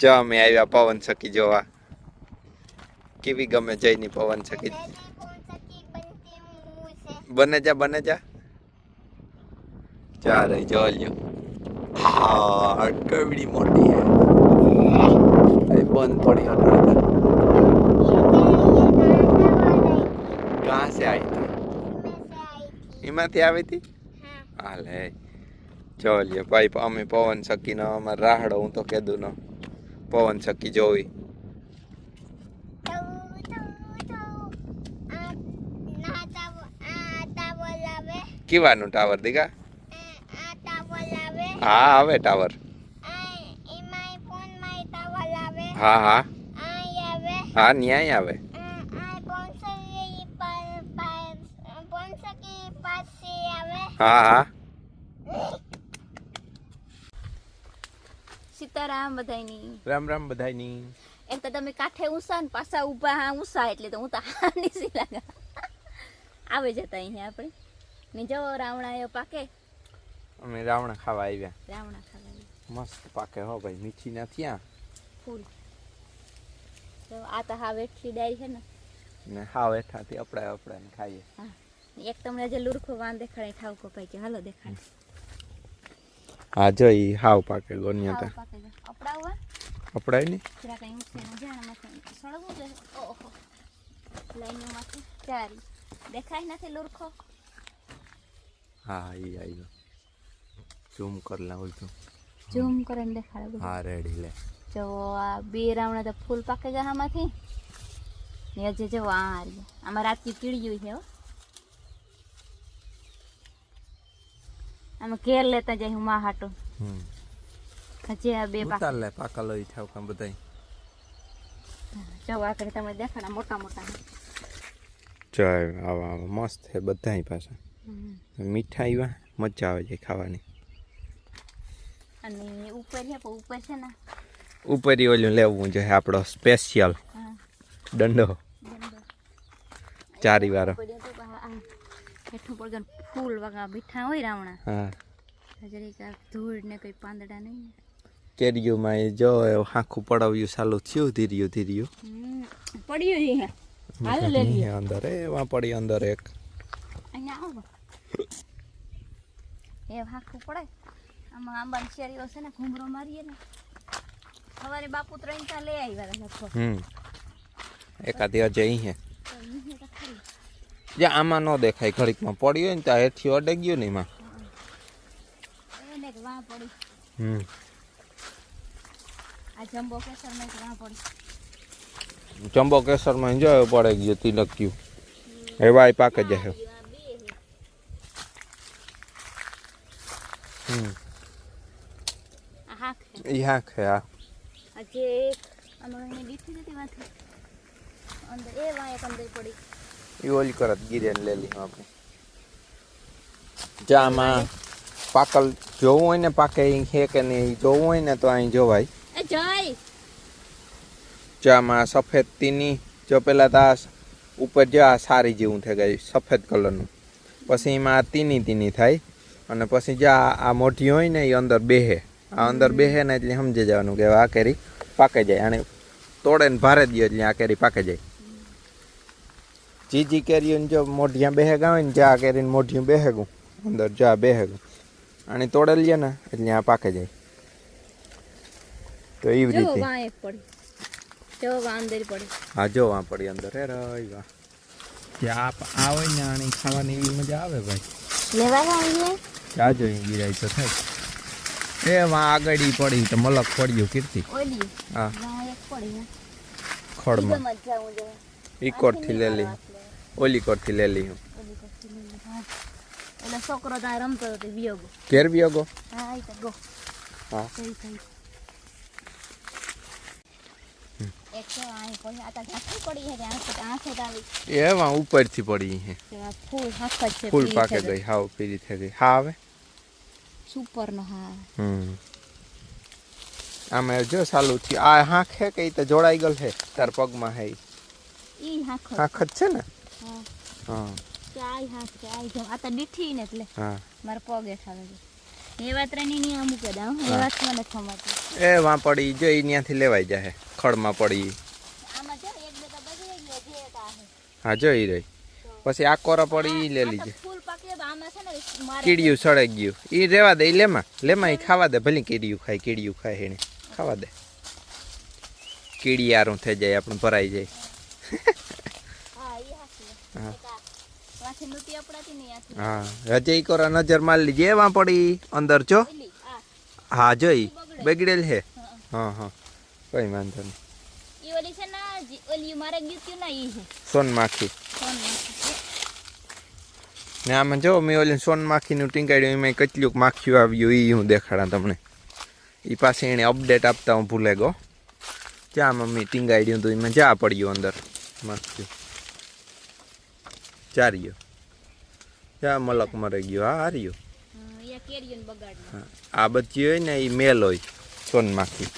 જો અમે આવ્યા પવન સખી જોવા. કેવી ગમે જઈની પવન સખી. બને જા બને જા. જો લ્યો. હા કેવડી મોટી હે. બંધ પડી અઠવાડિયા કહાં સે આવી તી એમાંથી આવી હતી? હાલે. જો લ્યો ભાઈ અમે પવન સખીનો અમારે રાહડો હું તો કીધું નો. પવન સખી જોવી કેવાનું ટાવર દીકા હા આવે ટાવર હા હા હા ન્યાય આવે હા હા સીતારામ બધાયની. રામ રામ બધાયની. એમ તો તમે કાંઠે ઊંસા ને પાછા ઊભા હા ઊંસા એટલે તો હું તો હાની સી લાગા. આવે જતા અહીંયા આપણે. ને જો રાવણા એ પાકે. અમે રાવણા ખાવા આવ્યા. રાવણા ખાવા મસ્ત પાકે હો ભાઈ મીઠી નથી આ ફૂલ. તો આ તો હા વેઠી ડાયરી છે ને. ને હા વેઠાથી હેઠાથી અપડાય અપડાય ખાઈએ. હા. એક તમને જે લુરખો વાન દેખાડે ઠાવકો પાઈ કે હાલો દેખાડે. હા જો ઈ હાવ પાકે ગોન્યા તા. અપડાવવા? અપડાયની જરા કઈ ઊંચે જાણ છે. ઓહો. લાઈનો માથે ચારી. દેખાય નથી લુરખો? હા ઈ આવ્યો ઝૂમ કર લાવું છું ઝૂમ કરીને દેખાડે હા રેડી લે. જો આ બે રાવણા તો ફૂલ પાકે ગયા આમાંથી. ને હજી જો આ આમાં રાતથી કીડ્યું છે હો. આમાં ઘેર લેતા જઈ હું માં હાટો. હજી આ બે પાકા લે પાકા લઈ થાવ કામ બધાય. જો આકડે તમે દેખાડા મોટા મોટા. જય આવા આવા મસ્ત છે બધાય પાછા. મીઠા આવ્યા મજા આવે છે ખાવાની. અને ઉપર છે ઉપર છે ને. ઉપર ઓલું લેવું જોઈએ આપણો સ્પેશિયલ દંડો. ચારી વાળો હેઠું પડગન ફૂલ વગા મીઠા હોય રાવણા. હા. જરીક ધૂળ ને કઈ પાંદડા નહીં. કેરીઓમાં એ જો આખું પડાવ્યું ચાલુ થયું ધીર્યું ધીર્યું. પડ્યું હાલો લઈ લઈએ અંદર એ વા પડી અંદર એક. અહીંયા આવો. એ હાખું પડાય. આમાં આંબાની શેરીઓ છે ને ઘૂમરો મારીએ ને. સવારે બાપુ ત્રણ ચાર લઈ આવ્યા હતા લગભગ. હમ. એકાદી અજય અહીં હે. જે આમાં ન દેખાય. ઘડીકમાં પડ્યું હોય ને ત્યાં હેઠી અડે ગયું ને એમાં. હમ. જમ્બો કેસરમાં જો પડે. ગયો તિલક ગયું. એવા પાક જ હમ. ઈ હાંક હે. આ દીઠી અંદર એ અંદર પડી. ઈ ઓલી કરત ગીરેને લઈ લીધું આપણે જામાં પાકલ જોવું હોય ને પાકે અહીં છે કે નહીં જોવું હોય ને તો અહીં જોવાય. ચામાં જય સફેદ તીની જો પેલા તો આ ઉપર જો આ સારી જેવું થઈ ગયું સફેદ કલરનું. પછી એમાં આ તીની તીની થાય અને પછી જો આ આ મોટી હોય ને એ અંદર બેહે. આ અંદર બેહે ને એટલે સમજી જવાનું કે આ કેરી પાકે જાય. અને તોડે ને ભારે દે એટલે આ કેરી પાકે જાય. જીજી કેરીઓ જો મોઢિયા બેહેગ આવે ને જા આ કેરીને મોઢિયું બેહેગું અંદર જ્યાં બેહેગું. અને તોડે લે ને એટલે આ પાકે જાય. તો એવી રીતે. જો હા જો વાં પડી અંદર. હે રઈ વાહ. જે આવે આ ને આની ખાવાની એવી મજા આવે ભાઈ. લેવા આ જો ગીરાય તો થાય. એ વાં આગળ પડી તો મલક પડ્યું કીર્તિ. હા. ખડમાં મજા હું જો ઈ કોરથી લે લી ઓલી કોરથી લે લી હું ઓલી કચ્છી લીલી, હા. એટલે છોકરો ત્યાં રમતો હતો વિયોગો. ઘેર બી હા આઈ ગો. હા. થઈ થઈ. એક તો અહીં પડી આ તો ઘાસી પડી છે કે આંખે આંખે તો આવી. એ વાં ઉપરથી પડી છે ફૂલ પાકે ગઈ હાવ પીરી થઈ ગઈ. હા આવે? સુપર નો હા. હમ. આમાં જો સાલું થયું. આ હાંખ હે કે તો જોડાઈ ગયેલ હે તાર પગમાં હે ઈ. ઈ હાંખ હાંખ જ છે ને? હા. હા એટલે હા મારા એ જ એ એ વાં પડી, જો ઈ ત્યાંથી લેવાઈ જાય ખડમાં પડી જો જે. હા જોઈ રહી. પછી આ પડી ઈ લે લીજે. કીડિયું સળાઈ ગયું. ઈ રેવા દે, ઈ લેમાં લેમાં ઈ ખાવા દે, ભલે કીડિયું ખાય કીડિયું ખાય એને ખાવા દે. કીડિયારું થઈ જાય, આપણે ભરાઈ જાય હા ઈ હાચી વાત. હા. એક આ વાંથી નૂતી ને. હા હજે ઈ કોરા નજર માર લીજે વાં પડી અંદર જો. હા. જોઈ બગડેલ. હે. હા હા. કઈ વાંધો નહીં. ઈ ઓલી છે ને ઓલી મારે ઈ છે સોનમાખી. ને આમાં જો મેં ઓલી સોનમાખીનું ટીંગાડ્યું એમાં કેટલુંક માખીઓ આવ્યું એ હું દેખાડા તમને. એ પાસે એણે અપડેટ આપતા હું ભૂલે ગયો. જ્યાં મમ્મી ટીંગાડ્યું તો એમાં જા પડ્યું અંદર. માખ્યું. ચાર્યો જ્યાં મલક મરે ગયો. હા હાર્યો. આ બધી હોય ને એ મેલ હોય સોનમાખી.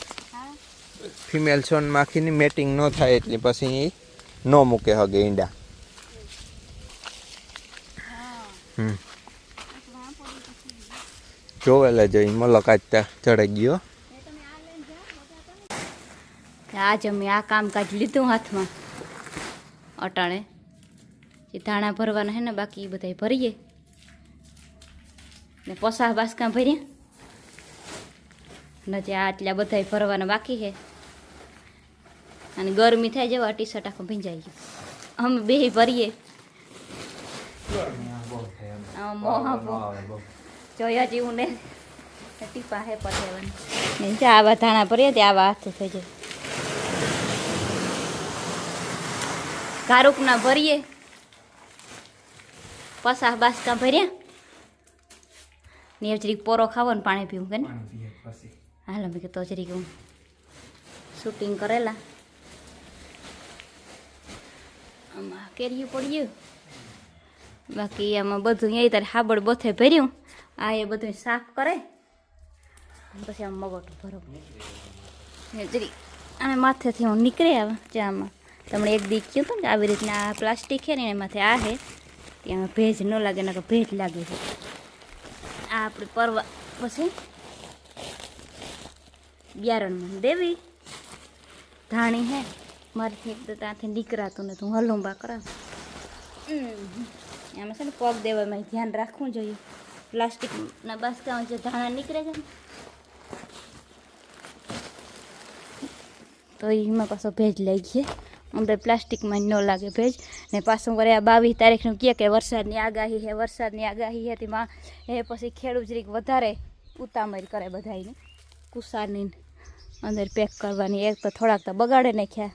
ફિમેલ સોનમાખીની મેટિંગ ન થાય એટલે પછી એ ન મૂકે હગે ઈંડા. જોવેલા જોઈ મલક આજ ચડાઈ ગયો. આજે મેં આ કામકાજ લીધું હાથમાં અટાણે. જે ધાણા ભરવાના હે ને બાકી એ બધા ભરીએ. ને પોસા બાસકા ભર્યા. ને જે આટલા બધા ભરવાના બાકી છે અને ગરમી થાય જેવા ટી શર્ટ આખું ભીંજાઈ ગયું. અમે બે ભરીએ. જોયા જેવું ને. ટીપા હે પટેવાની ને આવા ધાણા ભરીએ તે આવા હાથ થઈ જાય. કારુકના ભરીએ. પસાહ બાસકા ભર્યા? ને જરીક પોરો ખાવો ને પાણી પીવું કે ને? હાલો મેં તો જરીક હું શૂટિંગ કરેલા. આમાં કેરીયું પડ્યું બાકી આમાં બધું અહીં તારે હાબડ બથે ભર્યું. આ એ બધું સાફ કરે. પછી આમ મગોટું ભરો. જરી અને માથેથી હું નીકળે આવે ચામાં તમને એક દી કહ્યું હતું ને કે આવી રીતના આ પ્લાસ્ટિક છે ને એમાંથી આ છે. એમાં ભેજ ન લાગે ને ભેજ લાગે છે. આ આપણે પરવા, પછી? બિયારણમાં દેવી? ધાણી હે? મારીથી તો ત્યાંથી નીકળાતું ને તું હલુંબા કરાવ. એમાં છે ને પગ દેવામાં ધ્યાન રાખવું જોઈએ. પ્લાસ્ટિકના બાસ્કામાં જે ધાણા નીકળે છે ને, તો એમાં પાછો ભેજ લઈ ગયે અંદર પ્લાસ્ટિકમાં ન લાગે ભેજ. ને પાછું વરે આ બાવીસ તારીખનું કહે કે વરસાદની આગાહી છે વરસાદની આગાહી છે તેમાં એ પછી ખેડૂત જરીક વધારે ઉતામળ કરે બધાને કુસારની અંદર પેક કરવાની એક તો થોડાક તો બગાડે નાખ્યા.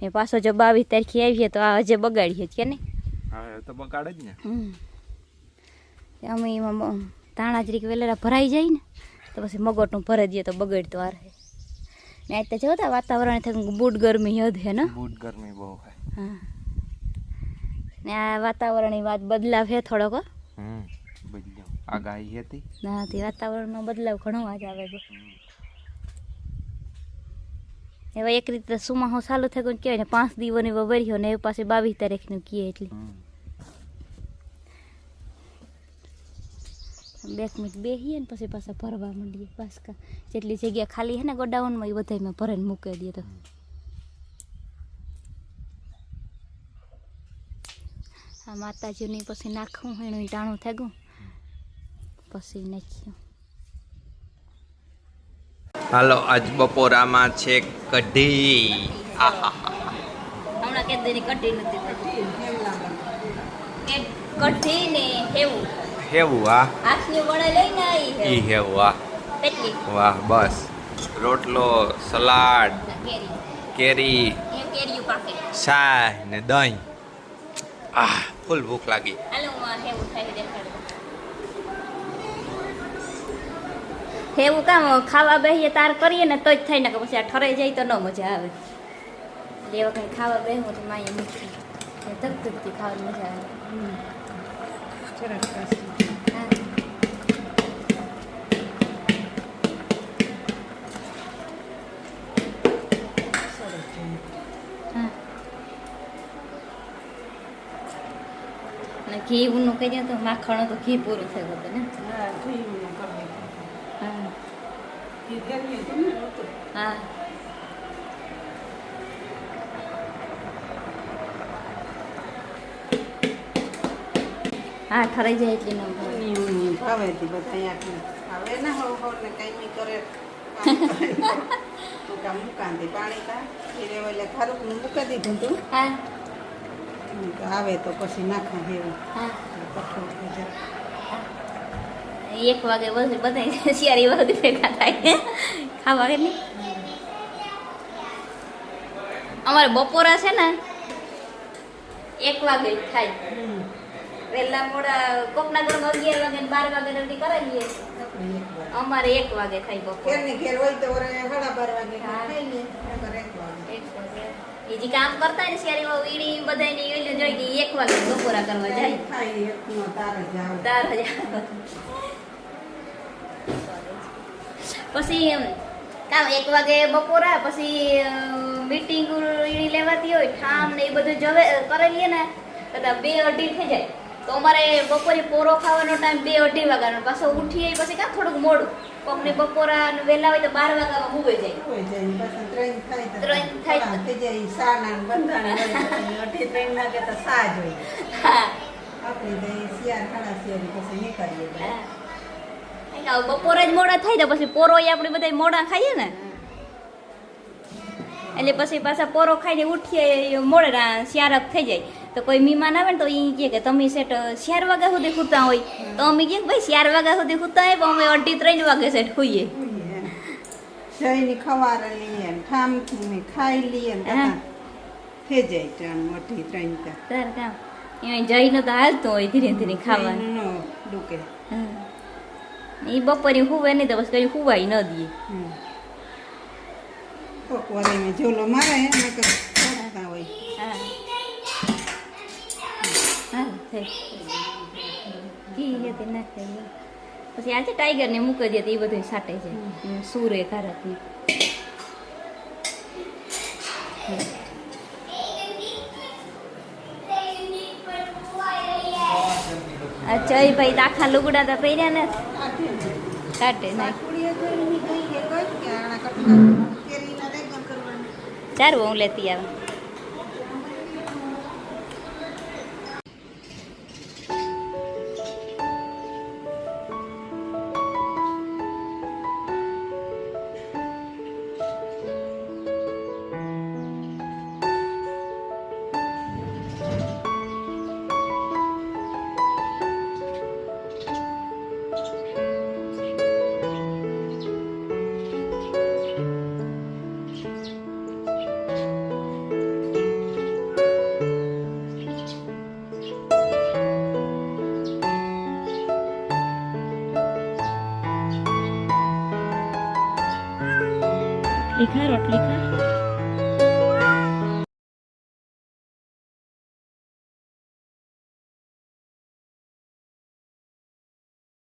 ને પાછો જો બાવીસ તારીખે આવીએ તો આ હજે બગાડીએ જ કે નહીં? તો બગાડે જ ને. હમ. અમે એમાં ધાણા જરીક વેલેરા ભરાઈ જાય ને તો પછી મગોટનું ભરાઈ દઈએ તો બગડતો આ રહે ને આજ તો જોતા વાતાવરણ થઈ બૂટ ગરમી હદ હે ને? બહુ ગરમી બહુ હે. હા. ને આ વાતાવરણની વાત બદલાવ હે થોડોક. હમ બદલ્યો આગાહી હતી? ના તે વાતાવરણનો બદલાવ ઘણો આજ આવે છે. એવા એક રીતે સુમાહો ચાલુ થઈ ગયો કે કહેવાય ને પાંચ દિવસની વવર્યો ને એ પાસે બાવીસ તારીખનું કહે એટલે. બે મિનિટ બેસીએ ને પછી પાછા ભરવા માંડીએ. પાસકા જેટલી જગ્યા ખાલી છે ને ગોડાઉનમાં એ બધામાં ભરીને મૂકી દઈએ તો. આ માતાજીની પછી નાખવું એનું ટાણું થઈ ગયું પછી નાખ્યું હાલો આજ બપોરામાં છે કઢી. હમણાં કે દેની કઢી નથી કઢી ને હેવું હેવું આ ઈ હેવું વાહ વાહ બસ. રોટલો સલાડ કેરી. ચાય ને દહીં. આહ ફૂલ ભૂખ લાગી. હેવું હેવું કામ ખાવા બેહીએ તાર કરીએ ને તો જ થાય ને કે પછી આ ઠરાઈ જાય તો ન મજા આવે. એટલે એવા કંઈ ખાવા બેહું તો માય મૂકી ધક ધકથી ખાવાની મજા આવે હા. હા. ને ઘી ઊનું કહી દે તો માખણ તો ઘી પૂરું થયું હતું ને? હા. હા. હા ઠરાઈ જાય એટલી નો ભાવે. ભાવેથી બધા હવે ના હોવ હોવ ને કઈ મી કરે. કામ મુકાંતી પાણી તા ફીરે ઓલે ખારું મૂકી દીધું તું. હા. તો આવે તો પછી નાખા જાય એક વાગે બધા શિયાળી વાગે ભેગા થાય. ખાવા કે નહીં? અમારે બપોરા છે ને એક વાગે થાય. વહેલા મોડા કોકના ઘરમાં અગિયાર વાગે બાર વાગે રડી કરાવીએ. અમારે એક વાગે થાય બપોર. ઘેર હોય તો સાડા બાર વાગે હા. ખાઈ લે નકર એક વાગે એક વાગે એ જે કામ કરતા ને શિયાળીમાં વીણી બધાને એને જોઈ કે એક વાગે બપોરા કરવા જાય. તાર પછી કામ એક વાગે બપોરા પછી મીટિંગ લેવાતી હોય ઠામ ને એ બધું જવે કરેલીએ ને કદાચ બે અઢી થઈ જાય. તો અમારે બપોરે પોરો ખાવાનો ટાઈમ બે અઢી વાગ્યાનો. પાછો ઉઠીએ પછી કાં થોડુંક મોડું. કોકને બપોરા વહેલા હોય તો બાર વાગ્યામાં હુવે જાય. હોય જાય ત્રણ થાય તો ને હોય હા. બપોરે જ મોડા થાય તો પછી પોરો આપણે બધા મોડા ખાઈએ ને. એટલે પછી પાછા પોરો ખાઈને ઉઠીએ મોડે શિયારક થઈ જાય. તો કોઈ મહેમાન આવે ને તો એ કહે કે તમે સેટ ચાર વાગ્યા સુધી સૂતા હોય. તો અમે કહે કે ભાઈ ચાર વાગ્યા સુધી સૂતા હોય પણ અમે અઢી ત્રણ વાગે સેટ હોઈએ જઈને ખવાર લઈએ ઠામથી ખાઈ લઈએ થઈ જાય ત્રણ અઢી ત્રણ તાર કામ. એમાં જઈને તો હાલતું હોય ધીરે ધીરે ખાવાનું. ડૂકે એ બપોરે હુવે નહીં તો બસ કઈ હુવાય ન દઈએ ઝોલો મારે ને હા હા થઈ ઘી હતી તે. નાખે પછી આજે ટાઈગર ને મૂકી દે એ બધું સાટે છે સુરે ભારત ને અચ્છા એ ભાઈ આખા લુગડા તો પહેર્યા ને. કાઢે નાખ હું લેતી આવે. રોટલી ખા રોટલી ખા.